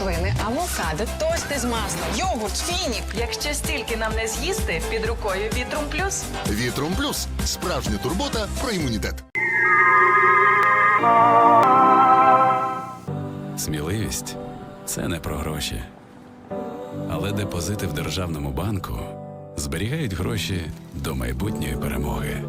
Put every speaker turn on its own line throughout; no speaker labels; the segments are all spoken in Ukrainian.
морквини, авокадо, тости з маслом, йогурт, фінік.
Якщо стільки нам не з'їсти, під рукою Вітрум Плюс.
Вітрум Плюс справжня турбота про імунітет.
Сміливість це не про гроші. Але депозити в Державному банку зберігають гроші до майбутньої перемоги.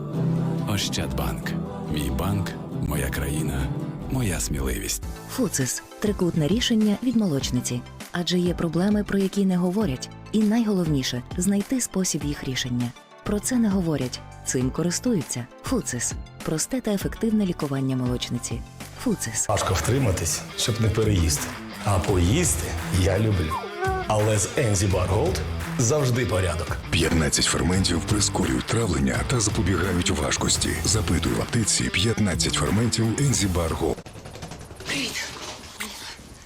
Ощадбанк. Мій банк, моя країна моя сміливість.
Фуцис трикутне рішення від молочниці. Адже є проблеми, про які не говорять, і найголовніше знайти спосіб їх рішення. Про це не говорять, цим користуються. Фуцис просте та ефективне лікування молочниці. Фуцис.
Важко втриматись, щоб не переїсти. А поїсти я люблю. Але з Ензібар Голд завжди порядок.
15 ферментів прискорюють травлення та запобігають важкості. Запитуй в аптеці 15 ферментів Ензібарго.
Привіт.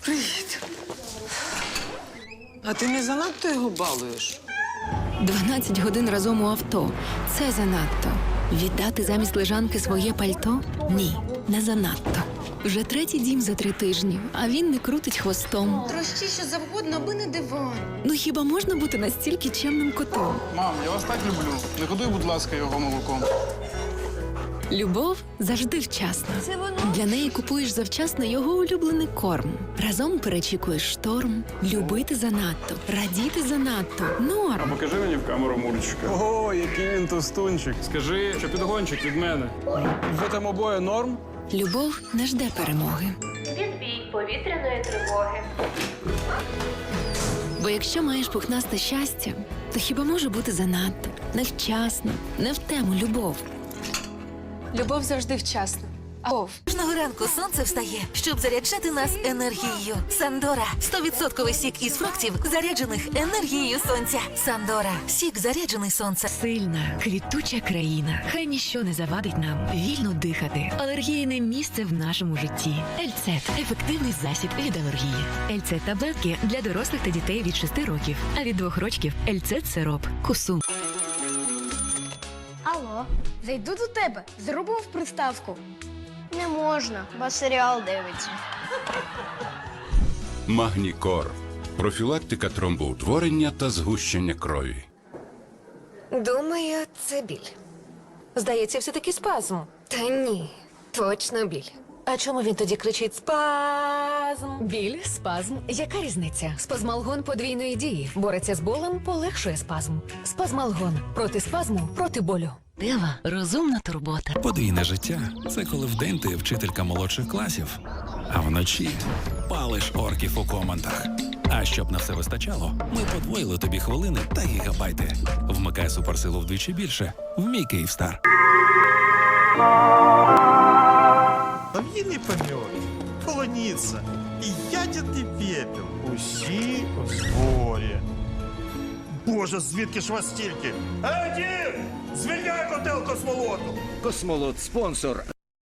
Привіт. А ти не занадто його балуєш?
12 годин разом у авто. Це занадто. Віддати замість лежанки своє пальто? Ні, не занадто. Вже третій дім за три тижні, а він не крутить хвостом.
Трощи що завгодно, аби не диван.
Ну хіба можна бути настільки чемним котом?
Мам, я вас так люблю. Не годуй, будь ласка, його молоком.
Любов завжди вчасна.
Це воно.
Для неї купуєш завчасно його улюблений корм. Разом перечікуєш шторм, любити занадто, радіти занадто. Норм.
А Покажи мені в камеру Мурчика. О, який він товстунчик. Скажи, що підгончик від мене. Ви там обоє норм?
Любов не жде перемоги.
Відбій повітряної тривоги.
Бо якщо маєш пухнасте щастя, то хіба може бути занадто, невчасно, не в тему любов.
Любов завжди вчасна. Ов.
Кожного ранку сонце встає, щоб заряджати нас енергією. Сандора 100% сік із фруктів, заряджених енергією сонця. Сандора сік заряджений сонцем.
Сильна, квітуча країна. Хай ніщо не завадить нам вільно дихати. Алергійне місце в нашому житті. Ельцет ефективний засіб від алергії. Ельцет таблетки для дорослих та дітей від 6 років, а від 2 років Ельцет сироп. Кусум.
Алло, зайду до тебе. Зробимо приставку. Не можна, бо серіал дивиться.
Магнікор. Профілактика тромбоутворення та згущення крові.
Думаю, це біль. Здається, все-таки спазм. Та ні, точно біль. А чому він тоді кричить спазм?
Біль, спазм. Яка різниця? Спазмалгон подвійної дії. Бореться з болем, полегшує спазм. Спазмалгон проти спазму, проти болю.
Дева розумна турбота.
Подвійне життя це коли вдень ти вчителька молодших класів, а вночі палиш орків у командах. А щоб на все вистачало, ми подвоїли тобі хвилини та гігабайти. Вмикай суперсилу вдвічі більше в мій Київстар.
Лав'їний помет, полуниця і ядерний пепел. Усі в зборі. Боже, звідки ж вас стільки? Еді! Звільняй котел космолоту!
Космолот спонсор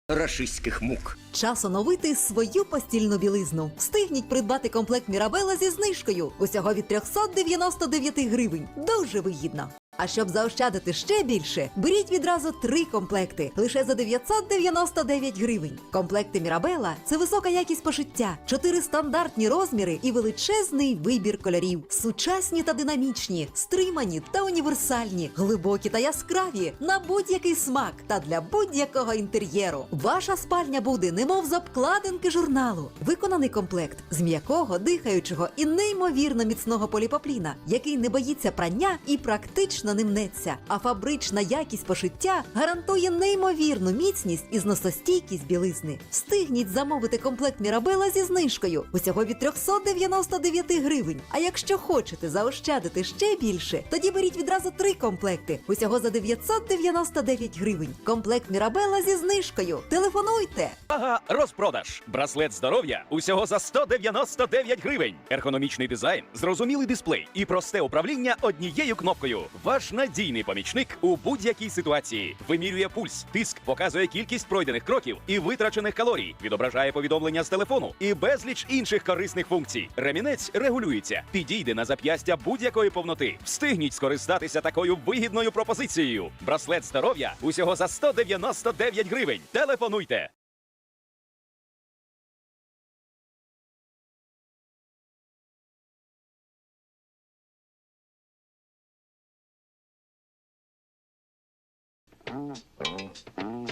рашистських мук.
Час оновити свою постільну білизну. Встигніть придбати комплект Мірабела зі знижкою. Усього від 399 гривень. Дуже вигідно. А щоб заощадити ще більше, беріть відразу три комплекти лише за 999 гривень. Комплекти Мірабела це висока якість пошиття, чотири стандартні розміри і величезний вибір кольорів. Сучасні та динамічні, стримані та універсальні, глибокі та яскраві на будь-який смак та для будь-якого інтер'єру. Ваша спальня буде немов з обкладинки журналу. Виконаний комплект з м'якого, дихаючого і неймовірно міцного поліпопліна, який не боїться прання і практично не мнеться. А фабрична якість пошиття гарантує неймовірну міцність і зносостійкість білизни. Встигніть замовити комплект Мірабела зі знижкою усього від 399 гривень. А якщо хочете заощадити ще більше, тоді беріть відразу три комплекти усього за 999 гривень. Комплект Мірабела зі знижкою. Телефонуйте!
Ага, розпродаж. Браслет здоров'я усього за 199 гривень. Ергономічний дизайн, зрозумілий дисплей і просте управління однією кнопкою. Ваш надійний помічник у будь-якій ситуації. Вимірює пульс, тиск, показує кількість пройдених кроків і витрачених калорій, відображає повідомлення з телефону і безліч інших корисних функцій. Ремінець регулюється, підійде на зап'ястя будь-якої повноти. Встигніть скористатися такою вигідною пропозицією. Браслет здоров'я усього за 199 гривень. Телефонуйте. No, no.